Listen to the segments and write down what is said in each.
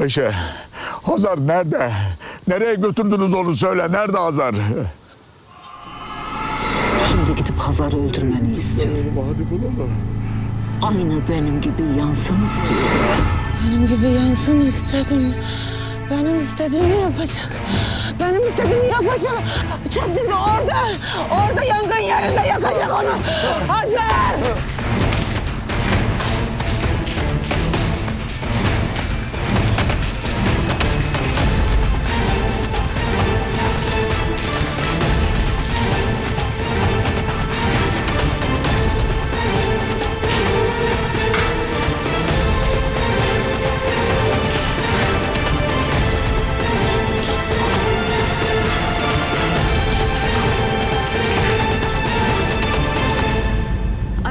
Ayşe, Hazar nerede? Nereye götürdünüz onu söyle. Nerede Hazar? Şimdi gidip Hazar'ı öldürmeni istiyorum. Hadi bulalım. Aynı benim gibi yansın istiyorum. Benim gibi yansın istedim. Benim istediğimi yapacak. Benim istediğimi yapacak. Çiftlikte orada. Orada yangın yerinde yakacak onu. Hazır.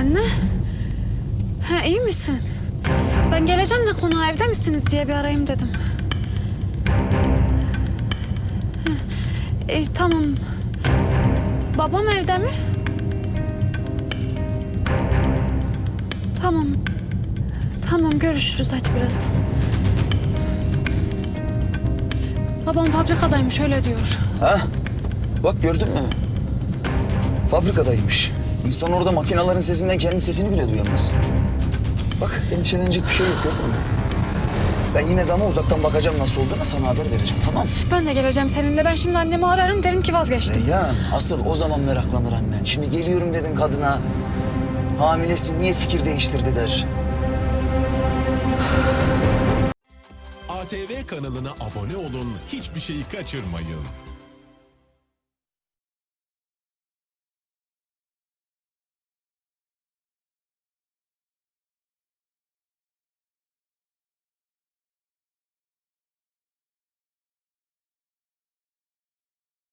Anne. Ha iyi misin? Ben geleceğim de konağa evde misiniz diye bir arayayım dedim. Ha, e, tamam. Babam evde mi? Tamam. Tamam görüşürüz hadi birazdan. Babam fabrikadaymış öyle diyor. Ha? Bak gördün mü? Fabrikadaymış. İnsan orada makinelerin sesinden kendi sesini bile duyamaz. Bak endişelenecek bir şey yok gördün mü? Ben yine de ama uzaktan bakacağım nasıl olduğuna sana haber vereceğim tamam mı? Ben de geleceğim seninle. Ben şimdi annemi ararım derim ki vazgeçtim. Reyhan asıl o zaman meraklanır annen. Şimdi geliyorum dedin kadına. Hamilesin niye fikir değiştirdi der. ATV kanalına abone olun, hiçbir şeyi kaçırmayın.